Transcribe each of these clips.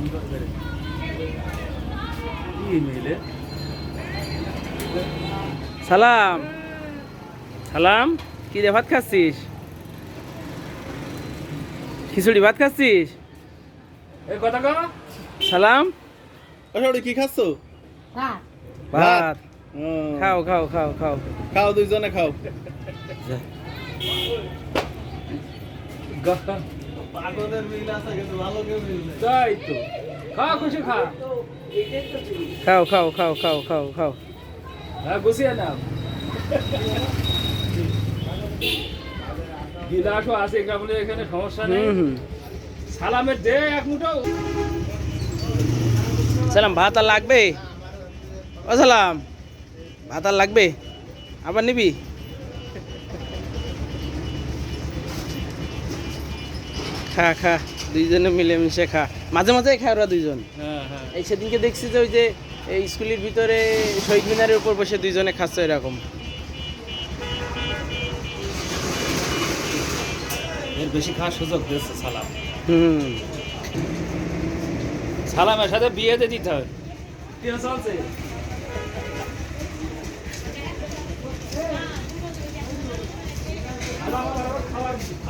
সুন্দর করে মেলে সালাম। সালাম কি রে ভাত খাচ্ছিস? খিচুড়ি ভাত খাচ্ছিস? সালাম। কি খাচ্ছ? ভাত। ভাত। হুম। খাও খাও খাও খাও। খাও দুইজনে খাও। গা- পাগলের মিল আছে কিন্তু ভালো কেউ মিল নেই। তাই তো। খা খুশি খা। খাও খাও খাও খাও খাও খাও। হ্যাঁ গুছিয়ে নাও। গিলাসও আছে কেবল এখানে সমস্যা নেই। সালামের দে এক মুঠো। সালাম ভাত আর লাগবে? ও সালাম ভাত আর লাগবে? আবার নিবি? খা খা দুইজনে মিলেমিশে খা। মাঝে মাঝে খায় ওরা দুইজন। হ্যাঁ হ্যাঁ। এই সেদিনকে দেখছি যে ওই যে এই স্কুলের ভিতরে শহীদ মিনারের উপর বসে দুইজনে খাচ্ছে এরকম এর বেশি খাওয়ার সুযোগ দিচ্ছে সালাম। হুম। সালামের সাথে বিয়েতে দিতে হবে কি চলছে সালাম আমার আবার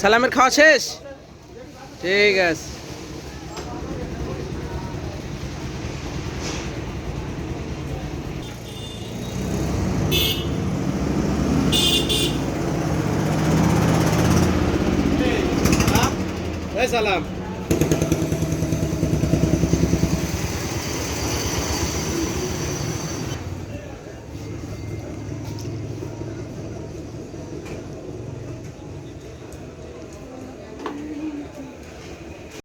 সালামের খাওয়া শেষ? ঠিক আছে। সালাম।